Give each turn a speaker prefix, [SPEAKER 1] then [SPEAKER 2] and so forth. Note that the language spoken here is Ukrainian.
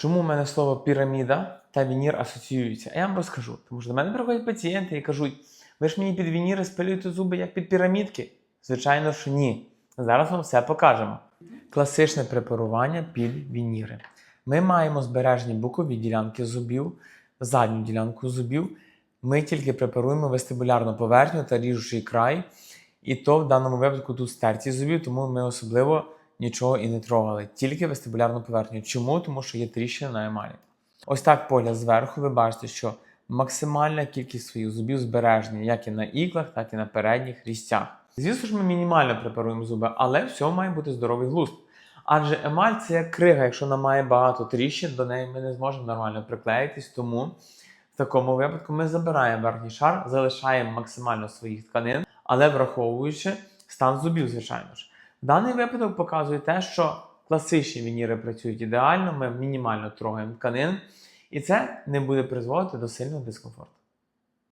[SPEAKER 1] Чому в мене слово піраміда та вінір асоціюються? А я вам розкажу. Тому що до мене приходять пацієнти і кажуть: ви ж мені під вініри спилюєте зуби як під пірамідки? Звичайно, що ні. Зараз вам все покажемо. Класичне препарування під вініри. Ми маємо збережені бокові ділянки зубів, задню ділянку зубів. Ми тільки препаруємо вестибулярну поверхню та ріжучий край. І то в даному випадку тут стерті зубів, тому ми особливо нічого і не трогали, тільки вестибулярну поверхню. Чому? Тому що є тріщина на емалі. Ось так погляд зверху, ви бачите, що максимальна кількість своїх зубів збережені, як і на іклах, так і на передніх різцях. Звісно ж, ми мінімально препаруємо зуби, але всього має бути здоровий глузд. Адже емаль це як крига, якщо вона має багато тріщин, до неї ми не зможемо нормально приклеїтись. Тому в такому випадку ми забираємо верхній шар, залишаємо максимально своїх тканин, але враховуючи стан зубів, звичайно ж. Даний випадок показує те, що класичні вініри працюють ідеально, ми мінімально трогаємо тканин, і це не буде призводити до сильного дискомфорту.